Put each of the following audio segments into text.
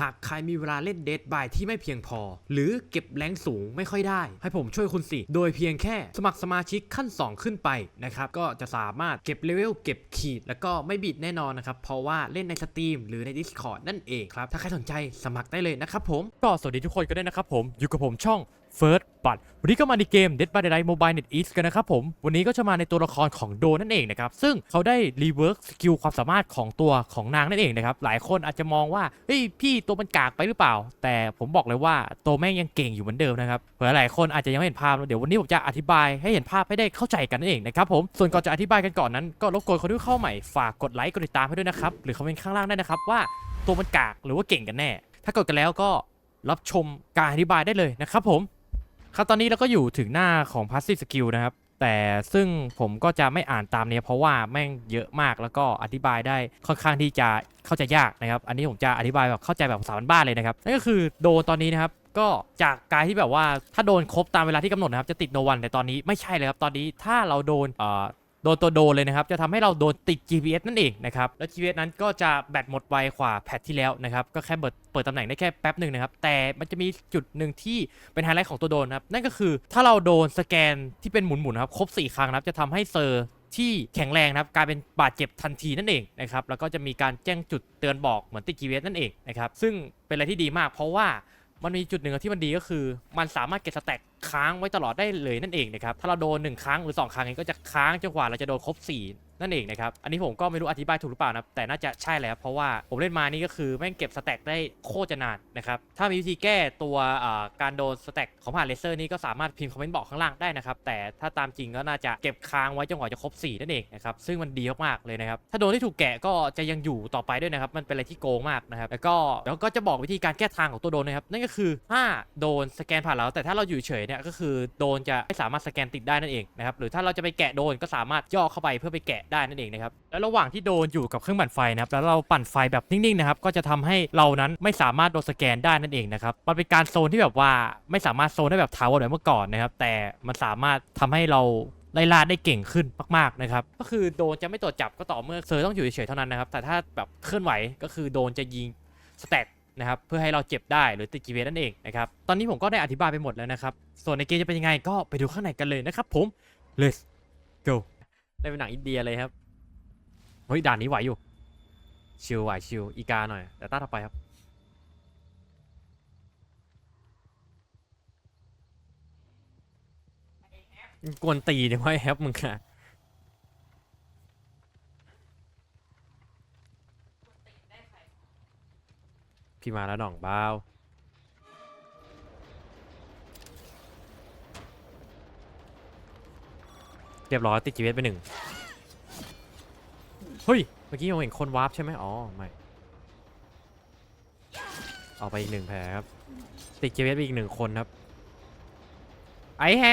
หากใครมีเวลาเล่นเด d บายที่ไม่เพียงพอ หรือเก็บแรงสูงไม่ค่อยได้ ให้ผมช่วยคุณสิ โดยเพียงแค่สมัครสมาชิกขั้น 2 ขึ้นไปนะครับ ก็จะสามารถเก็บเลเวลเก็บขีด แล้วก็ไม่บิดแน่นอนนะครับ เพราะว่าเล่นในสตรีมหรือใน Discord นั่นเองครับ ถ้าใครสนใจสมัครได้เลยนะครับผม ก็สวัสดีทุกคนก็ได้นะครับผม อยู่กับผมช่อง First บัตวันนี้ก็มาในเกม Dead by Daylight Mobile Net East กันนะครับผม วันนี้ก็จะมาในตัวละครของโดนั่นเองนะครับ ซึ่งเขาได้รีเวิร์กสกิลความสามารถของตัวของนางนั่นเองนะครับ หลายคนอาจจะมองว่า เฮ้ยพี่ตัวมันกากไปหรือเปล่า แต่ผมบอกเลยว่าตัวแม่งยังเก่งอยู่เหมือนเดิมนะครับเผื่อหลายคนอาจจะยังไม่เห็นภาพ เดี๋ยววันนี้ผมจะอธิบายให้เห็นภาพให้ได้เข้าใจกันนั่นเองนะครับผม ส่วนก่อนจะอธิบายกันก่อนนั้น ก็รบกวนคนที่เข้าใหม่ฝากกดไลค์กดติดตามให้ด้วยนะครับ หรือคอมเมนต์ข้างล่างได้นะครับว่าตัวมันกากหรือว่าเก่งกันแน่ ถ้ากดกันแล้วก็รับชมการอธิบายได้เลยนะครับผม ครับตอนนี้เราก็อยู่ถึงหน้าของ passive skill นะครับ แต่ซึ่งผมก็จะไม่อ่านตามเนี้ยเพราะว่าแม่งเยอะมากแล้วก็อธิบายได้ค่อนข้างที่จะเข้าใจยากนะครับ อันนี้ผมจะอธิบายแบบเข้าใจแบบภาษาบ้านๆเลยนะครับ นั่นก็คือโดนตอนนี้นะครับก็จากการที่แบบว่าถ้าโดนครบตามเวลาที่กำหนดนะครับจะติดโนวันแต่ตอนนี้ไม่ใช่เลยครับตอนนี้ถ้าเราโดนเอ่อ โดนตัวโดนเลยนะครับ จะทำให้เราโดนติด GPS นั่นเองนะครับ แล้ว GPS นั้นก็จะแบตหมดไวกว่าแพทที่แล้วนะครับ ก็แค่เปิดเปิดตำแหน่งได้แค่แป๊บหนึ่งนะครับ แต่มันจะมีจุดหนึ่งที่เป็นไฮไลท์ของตัวโดนครับ นั่นก็คือถ้าเราโดนสแกนที่เป็นหมุนๆครับ ครบ 4 ครั้งนะครับ จะทำให้เซอร์ที่แข็งแรงนะครับกลายเป็นบาดเจ็บทันทีนั่นเองนะครับ แล้วก็จะมีการแจ้งจุดเตือนบอกเหมือนติด GPS นั่นเองนะครับ ซึ่งเป็นอะไรที่ดีมาก เพราะว่ามันมีจุดหนึ่งที่มันดีก็คือ มันสามารถเก็บสแต็ก ค้างไว้ตลอดได้เลยนั่นเองนะครับถ้าเราโดน1ครั้งหรือ 2 ครั้งเองก็จะค้างจนกว่าเราจะโดนครบ4 นั่นเองนะครับอันนี้ผมก็ไม่รู้อธิบายถูกหรือเปล่านะแต่น่าจะใช่แล้วเพราะว่าผมเล่นมานี่ก็คือแม่งเก็บสแต็กได้โคตรจะนานนะครับถ้ามีวิธีแก้ตัวการโดนสแต็กของผ่านเลเซอร์นี่ก็สามารถพิมพ์คอมเมนต์บอกข้างล่างได้นะครับแต่ถ้าตามจริงก็น่าจะเก็บค้างไว้จนกว่าจะครบ4นั่นเองนะครับซึ่งมันดีมากๆเลยนะครับถ้าโดนที่ถูกแกะก็จะยังอยู่ต่อไปด้วยนะครับมันเป็นอะไรที่โกงมากนะครับแล้วก็แล้วก็จะบอกวิธีการแก้ทางของตัวโดนนะครับนั่นก็คือถ้าโดนสแกนผ่านเราแต่ถ้าเราอยู่เฉยเนี่ยก็คือโดนจะไม่สามารถสแกนติดได้นั่นเองนะครับหรือถ้าเราจะไปแกะโดนก็สามารถย่อเข้าไปเพื่อไปแกะได้นั่นเองนะครับแล้วระหว่างที่โดนอยู่กับเครื่องปั่นไฟนะครับแล้วเราปั่นไฟแบบนิ่งๆนะครับก็จะทำให้เรานั้นไม่สามารถโดนสแกนได้นั่นเองนะครับมันเป็นการโซนที่แบบว่าไม่สามารถโซนได้แบบถาวรเหมือนเมื่อก่อนนะครับแต่มันสามารถทำให้เราไล่ล่าได้เก่งขึ้นมากๆนะครับ ก็คือโดนจะไม่ตรวจจับก็ต่อเมื่อเซอร์ต้องอยู่เฉยๆเท่านั้นนะครับ แต่ถ้าแบบเคลื่อนไหวก็คือโดนจะยิงสแต็กนะครับ เพื่อให้เราเจ็บได้หรือติดกีเวนั่นเองนะครับ ตอนนี้ผมก็ได้อธิบายไปหมดแล้วนะครับ ส่วนในเกมจะเป็นยังไงก็ไปดูข้างในกันเลยนะครับผม let's go ได้เป็นหนังอินเดียเลยครับ เฮ้ยด่านนี้ไหวอยู่ ชิลไหวชิลอีกาหน่อย แต่ต้าต่อไปครับ กวนตีเนี่ยว่าแฮปมึงอะพี่มาแล้วหน่องเบ้า เรียบร้อยติดจีเวสไปหนึ่งเฮ้ย เมื่อกี้ผมเห็นคนวาร์ปใช่ไหมอ๋อ ไม่ เอาไปอีกหนึ่งแผลครับ ติดจีเวสไปอีกหนึ่งคนครับ ไอแฮ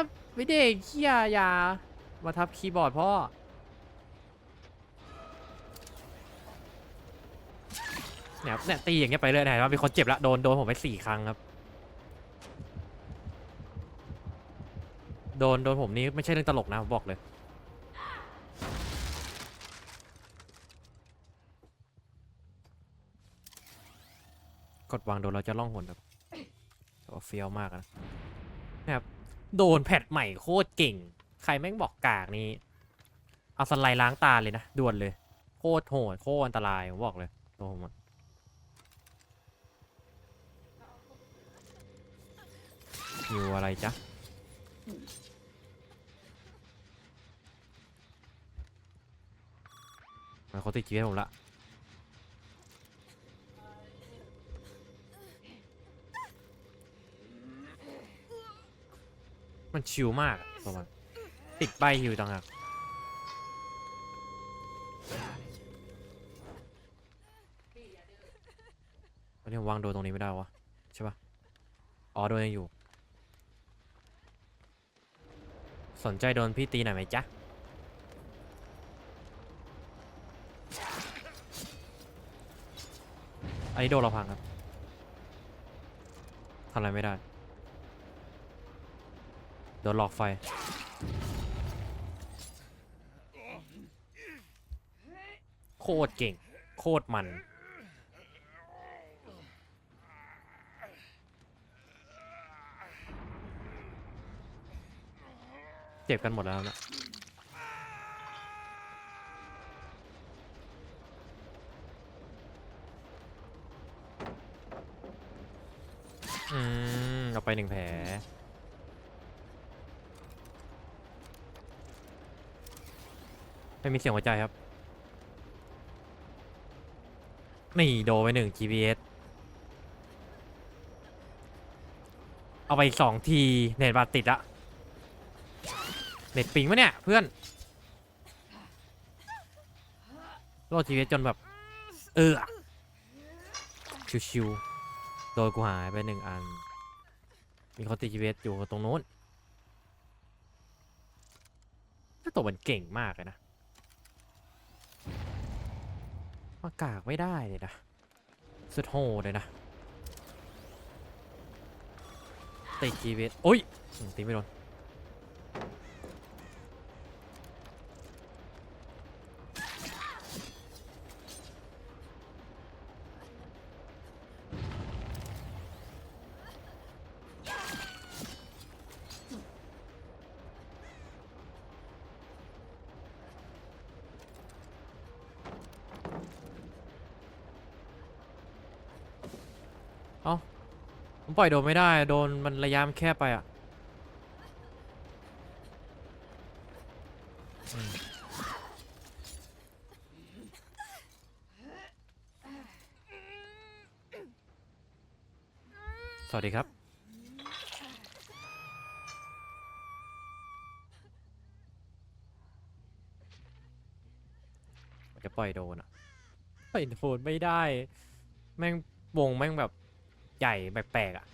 ปไม่เด็กเขี้ยอย่ามาทับคีย์บอร์ดพ่อ เนี่ยครับเนี่ยตีอย่างเงี้ยไปเรื่อยนะว่ามีคนเจ็บละ โดน โดนผมไปสี่ครั้งครับ โดนโดนผมนี่ไม่ใช่เรื่องตลกนะผมบอกเลย กดวางโดนเราจะล่องหนครับแต่ว่าเฟี้ยวมากนะนะครับโดนแพทใหม่โคตรเก่ง ใครแม่งบอกกากนี้ เอาสไลด์ล้างตาเลยนะด่วนเลย โคตรโหดโคตรอันตรายผมบอกเลยตัวผมอะอยู่อะไรจ๊ะ มันเขาติดจีเอผมละมันชิลมากอะตัวมันติดใบฮิวต่างหากวันนี้วางโดนตรงนี้ไม่ได้วะใช่ปะอ๋อโดนยังอยู่ สนใจโดนพี่ตีหน่อยไหมจ๊ะ อันนี้โดนเราพังครับทำอะไรไม่ได้ โดนหลอกไฟ โคตรเก่ง โคตรมัน เจ็บกันหมดแล้วนะ อืมเอาไปหนึ่งแผลไม่มีเสียงหัวใจครับ นี่โดนไปหนึ่ง GPS เอาไปอีกสองทีเน็ตบาติดอะเน็ตปิงมะเนี่ย เพื่อนโลด GPS จนแบบ เออชิวๆ โดยกูหายไปหนึ่งอัน มีคนติด GPS อยู่ตรงนู้นถ้าตัวมันเก่งมากเลยนะมากากไม่ได้เลยนะ สุดโหดเลยนะ ติด GPS โอ้ย ตีไม่โดน ปล่อยโดนไม่ได้ โดนมันระยะมันแคบไปอะสวัสดีครับ จะปล่อยโดนอะปล่อยโดนไม่ได้ แม่งวงแม่งแบบ ใหญ่แปลกๆอะ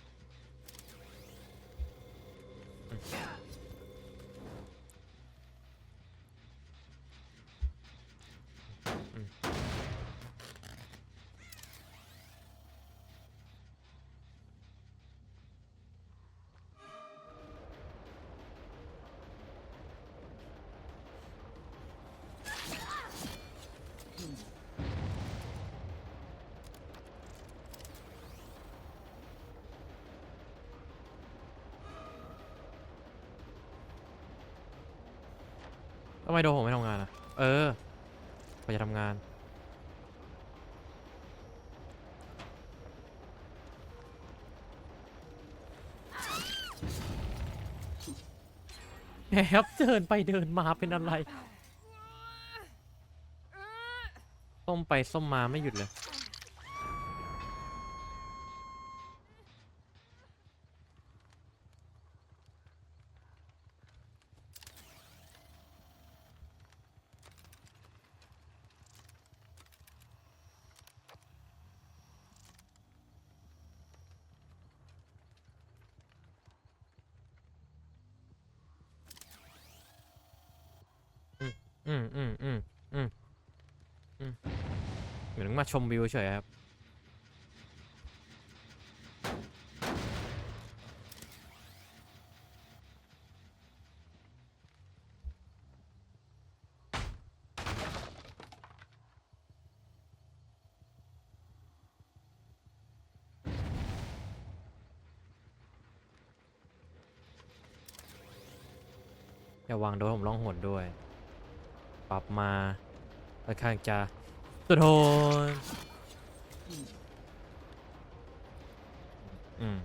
ไมโดนผมไม่ทำงานอะ เออพอจะทำงาน แอบเดินไปเดินมาเป็นอะไร ส้มไปส้มมาไม่หยุดเลย อืมอืมอืมอืมอืมเหมือนมาชมวิวเฉยครับ อย่าวางโดนผมร้องหนด้วย ปรับมาค่อนข้างจะสุดโหดอืม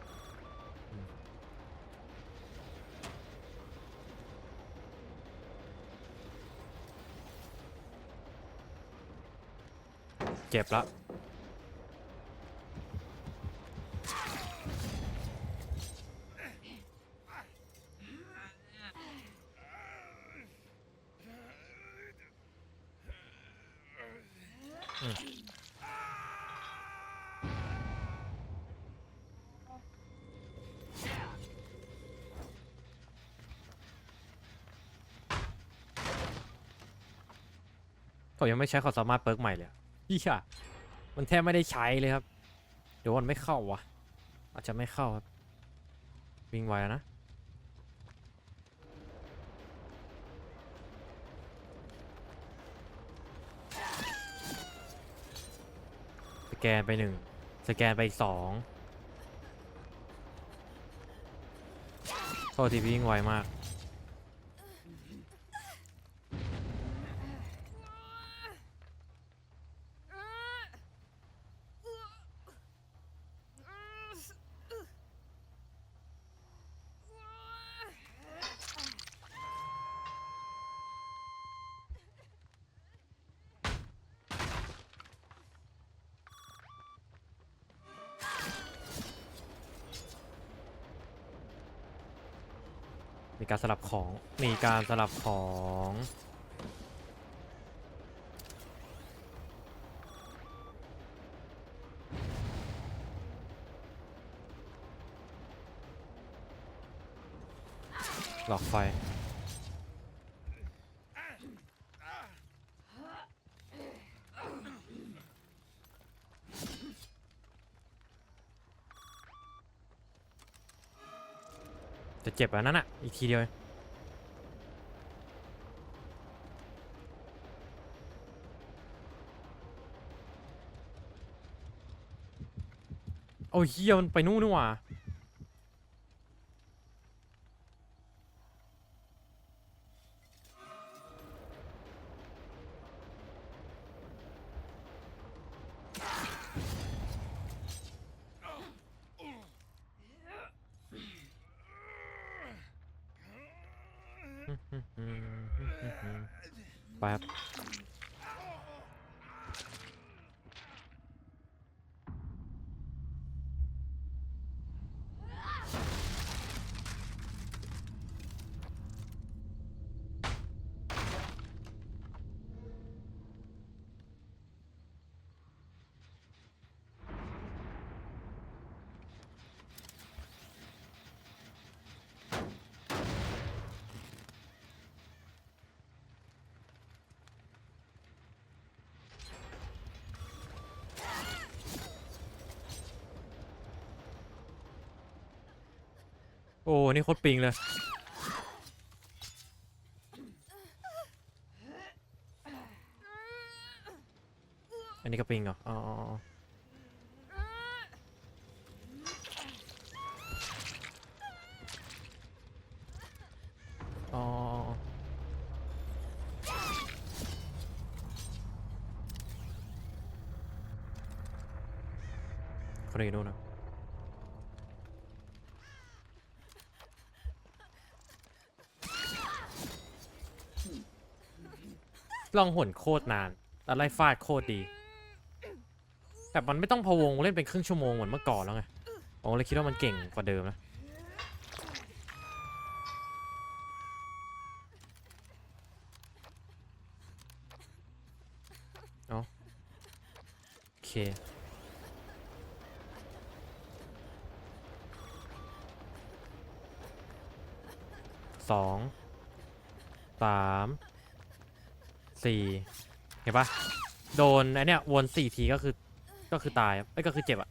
เจ็บละ ผมยังไม่ใช้ความสามารถเปิร์กใหม่เลยพี่อะมันแทบไม่ได้ใช้เลยครับ เดี๋ยวมันไม่เข้าวะอาจจะไม่เข้าครับ วิ่งไวแล้วนะ สแกนไปหนึ่ง สแกนไปสองโทษทีพี่วิ่งไวมาก มีการสลับของมีการสลับของหลอกไฟ จะเจ็บอันนั้นอะ อีกทีเดียวเองโอ้ยเฮียมันไปนู่นนี่หว่า ไปครับ โอ้ นี่โคตรปิงเลย อันนี้ก็ปิงเหรอ อ๋ออ๋ออ๋ออ๋อคนอื่นนู่นนะ ลองหนโคตรนานแล้วไล่ฟาดโคตรดี แต่มันไม่ต้องพะวงเล่นเป็นครึ่งชั่วโมงเหมือนเมื่อก่อนแล้วไงผมเลยคิดว่ามันเก่งกว่าเดิมนะเอาโอเคสองสาม สี่เห็นปะโดนไอเนี้ยวนสี่ทีก็คือก็คือตายไอ้ยก็คือเจ็บอะ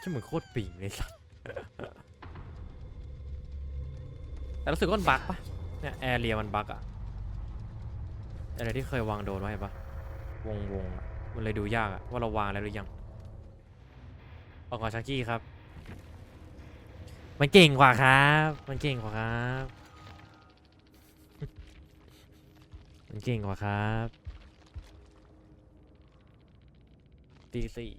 ชื่อเหมือนโคตรปิ่งเลยสัส แต่รู้สึกว่ามันบั๊กปะเนี่ยแอร์เรียมันบั๊กอะอะไรที่เคยวางโดนไว้เห็นปะวงวงอะมันเลยดูยากอะว่าเราวางแล้วหรือยังออกก่อนชักกี้ครับ มันเก่งกว่าครับ มันเก่งกว่าครับ มันเก่งกว่าครับตีสี่